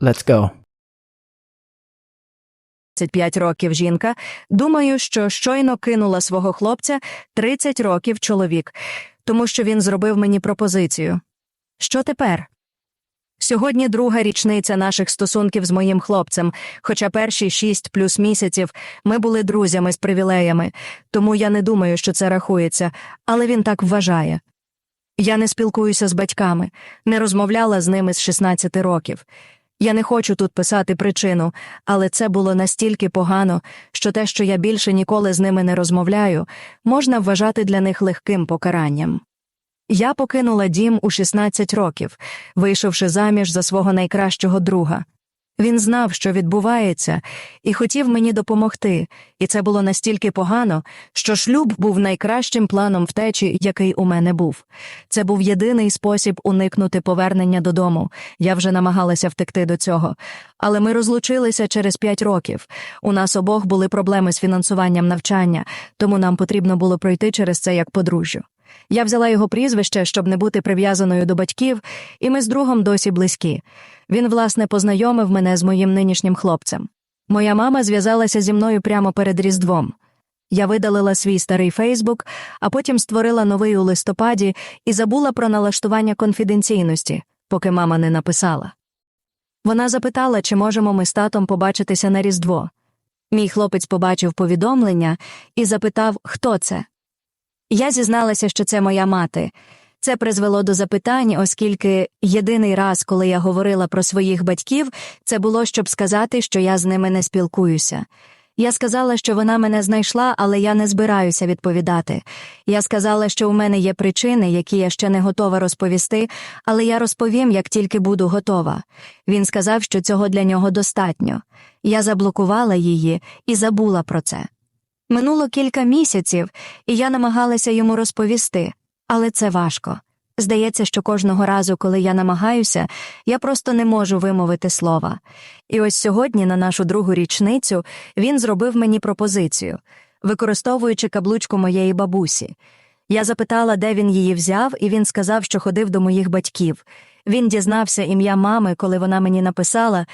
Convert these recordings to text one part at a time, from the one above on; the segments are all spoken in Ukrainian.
Let's go. 25 років жінка, думаю, що щойно кинула свого хлопця 30 років чоловік, тому що він зробив мені пропозицію. Що тепер? Сьогодні друга річниця наших стосунків з моїм хлопцем, хоча перші шість плюс місяців ми були друзями з привілеями, тому я не думаю, що це рахується, але він так вважає. Я не спілкуюся з батьками, не розмовляла з ними з 16 років. Я не хочу тут писати причину, але це було настільки погано, що те, що я більше ніколи з ними не розмовляю, можна вважати для них легким покаранням. Я покинула дім у 16 років, вийшовши заміж за свого найкращого друга. Він знав, що відбувається, і хотів мені допомогти, і це було настільки погано, що шлюб був найкращим планом втечі, який у мене був. Це був єдиний спосіб уникнути повернення додому. Я вже намагалася втекти до цього. Але ми розлучилися через п'ять років. У нас обох були проблеми з фінансуванням навчання, тому нам потрібно було пройти через це як подружжю. Я взяла його прізвище, щоб не бути прив'язаною до батьків, і ми з другом досі близькі. Він, власне, познайомив мене з моїм нинішнім хлопцем. Моя мама зв'язалася зі мною прямо перед Різдвом. Я видалила свій старий Фейсбук, а потім створила новий у листопаді і забула про налаштування конфіденційності, поки мама не написала. Вона запитала, чи можемо ми з татом побачитися на Різдво. Мій хлопець побачив повідомлення і запитав, хто це. Я зізналася, що це моя мати. Це призвело до запитань, оскільки єдиний раз, коли я говорила про своїх батьків, це було, щоб сказати, що я з ними не спілкуюся. Я сказала, що вона мене знайшла, але я не збираюся відповідати. Я сказала, що у мене є причини, які я ще не готова розповісти, але я розповім, як тільки буду готова. Він сказав, що цього для нього достатньо. Я заблокувала її і забула про це. Минуло кілька місяців, і я намагалася йому розповісти, але це важко. Здається, що кожного разу, коли я намагаюся, я просто не можу вимовити слова. І ось сьогодні, на нашу другу річницю, він зробив мені пропозицію, використовуючи каблучку моєї бабусі. Я запитала, де він її взяв, і він сказав, що ходив до моїх батьків. Він дізнався ім'я мами, коли вона мені написала,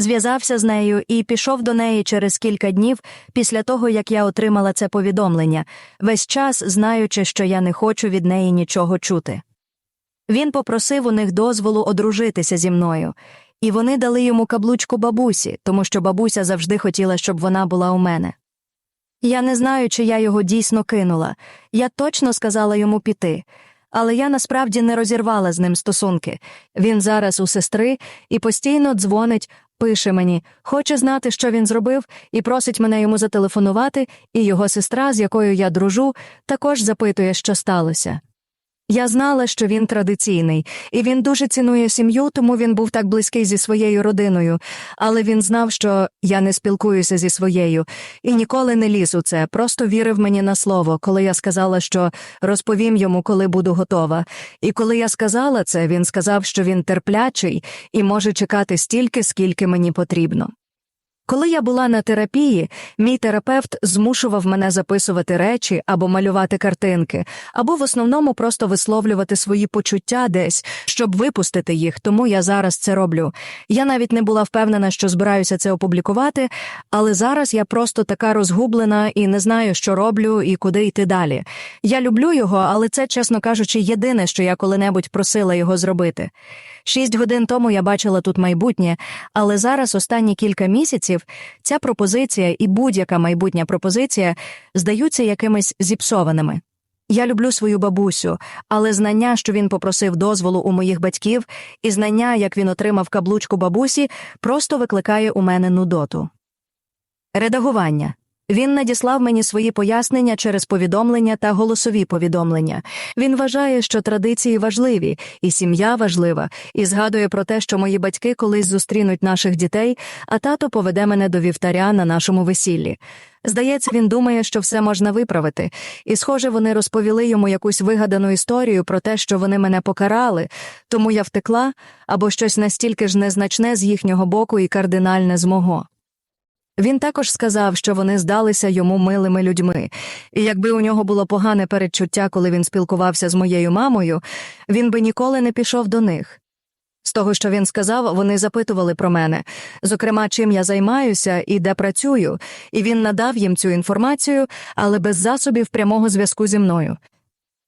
зв'язався з нею і пішов до неї через кілька днів після того, як я отримала це повідомлення, весь час знаючи, що я не хочу від неї нічого чути. Він попросив у них дозволу одружитися зі мною, і вони дали йому каблучку бабусі, тому що бабуся завжди хотіла, щоб вона була у мене. Я не знаю, чи я його дійсно кинула. Я точно сказала йому піти. Але я насправді не розірвала з ним стосунки. Він зараз у сестри і постійно дзвонить, пише мені, хоче знати, що він зробив, і просить мене йому зателефонувати, і його сестра, з якою я дружу, також запитує, що сталося. Я знала, що він традиційний, і він дуже цінує сім'ю, тому він був так близький зі своєю родиною, але він знав, що я не спілкуюся зі своєю, і ніколи не ліз у це, просто вірив мені на слово, коли я сказала, що розповім йому, коли буду готова. І коли я сказала це, він сказав, що він терплячий і може чекати стільки, скільки мені потрібно. Коли я була на терапії, мій терапевт змушував мене записувати речі або малювати картинки, або в основному просто висловлювати свої почуття десь, щоб випустити їх, тому я зараз це роблю. Я навіть не була впевнена, що збираюся це опублікувати, але зараз я просто така розгублена і не знаю, що роблю і куди йти далі. Я люблю його, але це, чесно кажучи, єдине, що я коли-небудь просила його зробити. Шість годин тому я бачила тут майбутнє, але зараз, останні кілька місяців, ця пропозиція і будь-яка майбутня пропозиція здаються якимись зіпсованими. Я люблю свою бабусю, але знання, що він попросив дозволу у моїх батьків, і знання, як він отримав каблучку бабусі, просто викликає у мене нудоту. Редагування. Він надіслав мені свої пояснення через повідомлення та голосові повідомлення. Він вважає, що традиції важливі, і сім'я важлива, і згадує про те, що мої батьки колись зустрінуть наших дітей, а тато поведе мене до вівтаря на нашому весіллі. Здається, він думає, що все можна виправити, і, схоже, вони розповіли йому якусь вигадану історію про те, що вони мене покарали, тому я втекла або щось настільки ж незначне з їхнього боку і кардинальне з мого. Він також сказав, що вони здалися йому милими людьми, і якби у нього було погане передчуття, коли він спілкувався з моєю мамою, він би ніколи не пішов до них. З того, що він сказав, вони запитували про мене, зокрема, чим я займаюся і де працюю, і він надав їм цю інформацію, але без засобів прямого зв'язку зі мною.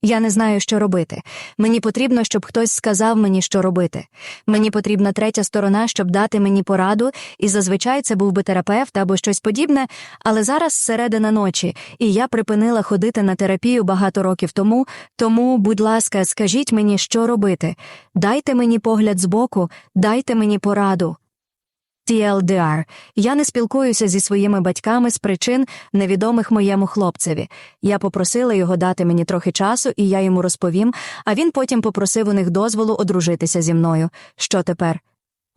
Я не знаю, що робити. Мені потрібно, щоб хтось сказав мені, що робити. Мені потрібна третя сторона, щоб дати мені пораду, і зазвичай це був би терапевт або щось подібне, але зараз середина ночі, і я припинила ходити на терапію багато років тому, тому, будь ласка, скажіть мені, що робити. Дайте мені погляд збоку, дайте мені пораду. TLDR. Я не спілкуюся зі своїми батьками з причин, невідомих моєму хлопцеві. Я попросила його дати мені трохи часу, і я йому розповім, а він потім попросив у них дозволу одружитися зі мною. Що тепер?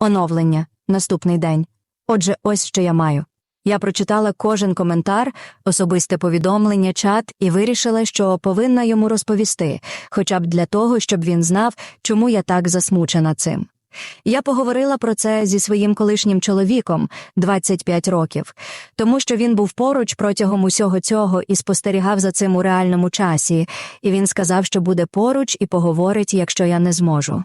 Оновлення. Наступний день. Отже, ось що я маю. Я прочитала кожен коментар, особисте повідомлення, чат і вирішила, що повинна йому розповісти, хоча б для того, щоб він знав, чому я так засмучена цим. Я поговорила про це зі своїм колишнім чоловіком 25 років, тому що він був поруч протягом усього цього і спостерігав за цим у реальному часі, і він сказав, що буде поруч і поговорить, якщо я не зможу.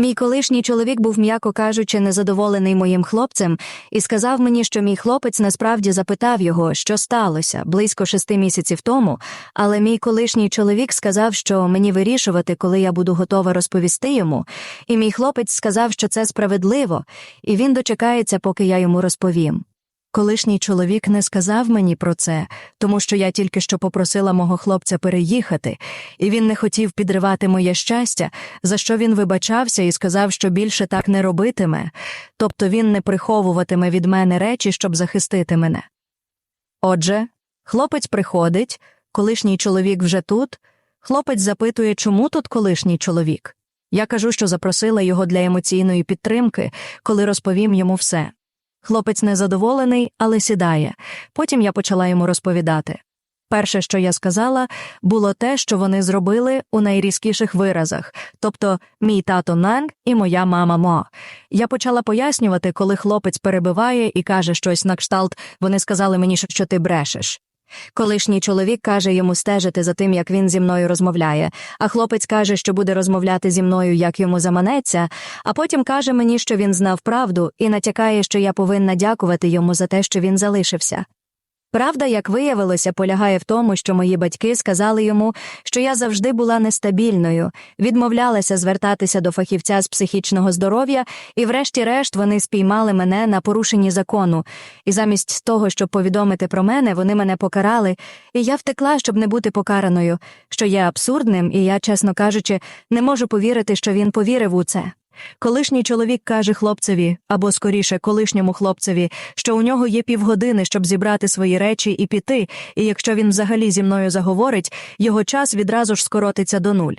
Мій колишній чоловік був, м'яко кажучи, незадоволений моїм хлопцем і сказав мені, що мій хлопець насправді запитав його, що сталося близько шести місяців тому, але мій колишній чоловік сказав, що мені вирішувати, коли я буду готова розповісти йому, і мій хлопець сказав, що це справедливо, і він дочекається, поки я йому розповім. Колишній чоловік не сказав мені про це, тому що я тільки що попросила мого хлопця переїхати, і він не хотів підривати моє щастя, за що він вибачався і сказав, що більше так не робитиме, тобто він не приховуватиме від мене речі, щоб захистити мене. Отже, хлопець приходить, колишній чоловік вже тут, хлопець запитує, чому тут колишній чоловік. Я кажу, що запросила його для емоційної підтримки, коли розповім йому все. Хлопець незадоволений, але сідає. Потім я почала йому розповідати. Перше, що я сказала, було те, що вони зробили у найрізкіших виразах, тобто мій тато Нанг і моя мама Мо. Я почала пояснювати, коли хлопець перебиває і каже щось на кшталт, вони сказали мені, що ти брешеш. Колишній чоловік каже йому стежити за тим, як він зі мною розмовляє, а хлопець каже, що буде розмовляти зі мною, як йому заманеться, а потім каже мені, що він знав правду, і натякає, що я повинна дякувати йому за те, що він залишився. Правда, як виявилося, полягає в тому, що мої батьки сказали йому, що я завжди була нестабільною, відмовлялася звертатися до фахівця з психічного здоров'я, і, врешті-решт, вони спіймали мене на порушенні закону, і замість того, щоб повідомити про мене, вони мене покарали, і я втекла, щоб не бути покараною, що є абсурдним, і я, чесно кажучи, не можу повірити, що він повірив у це. Колишній чоловік каже хлопцеві, або скоріше колишньому хлопцеві, що у нього є півгодини, щоб зібрати свої речі і піти, і якщо він взагалі зі мною заговорить, його час відразу ж скоротиться до нуль.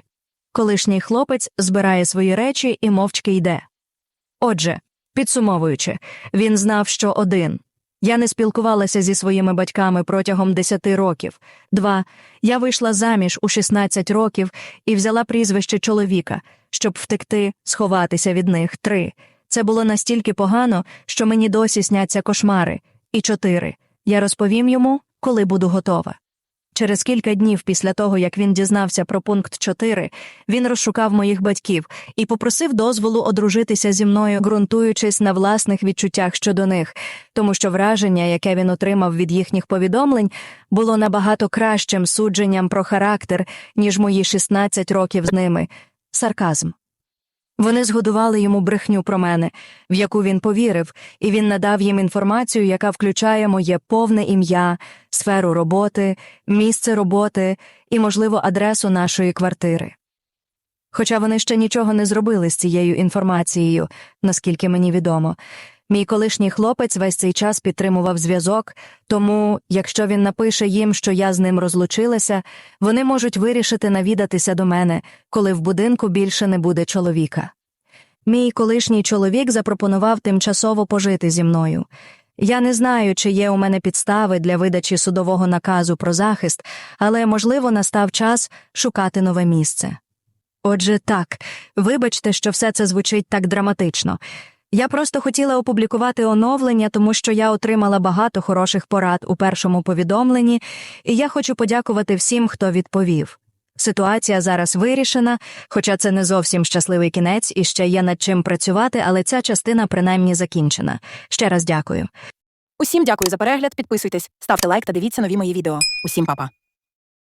Колишній хлопець збирає свої речі і мовчки йде. Отже, підсумовуючи, він знав, що один. Я не спілкувалася зі своїми батьками протягом 10 років. Два. Я вийшла заміж у 16 років і взяла прізвище чоловіка, щоб втекти, сховатися від них. Три. Це було настільки погано, що мені досі сняться кошмари. І чотири. Я розповім йому, коли буду готова. Через кілька днів після того, як він дізнався про пункт 4, він розшукав моїх батьків і попросив дозволу одружитися зі мною, ґрунтуючись на власних відчуттях щодо них, тому що враження, яке він отримав від їхніх повідомлень, було набагато кращим судженням про характер, ніж мої 16 років з ними. Сарказм. Вони згодували йому брехню про мене, в яку він повірив, і він надав їм інформацію, яка включає моє повне ім'я, сферу роботи, місце роботи і, можливо, адресу нашої квартири. Хоча вони ще нічого не зробили з цією інформацією, наскільки мені відомо. Мій колишній хлопець весь цей час підтримував зв'язок, тому, якщо він напише їм, що я з ним розлучилася, вони можуть вирішити навідатися до мене, коли в будинку більше не буде чоловіка. Мій колишній чоловік запропонував тимчасово пожити зі мною. Я не знаю, чи є у мене підстави для видачі судового наказу про захист, але, можливо, настав час шукати нове місце. Отже, так, вибачте, що все це звучить так драматично. Я просто хотіла опублікувати оновлення, тому що я отримала багато хороших порад у першому повідомленні, і я хочу подякувати всім, хто відповів. Ситуація зараз вирішена, хоча це не зовсім щасливий кінець і ще є над чим працювати, але ця частина принаймні закінчена. Ще раз дякую. Усім дякую за перегляд. Підписуйтесь, ставте лайк та дивіться нові мої відео. Усім па-па.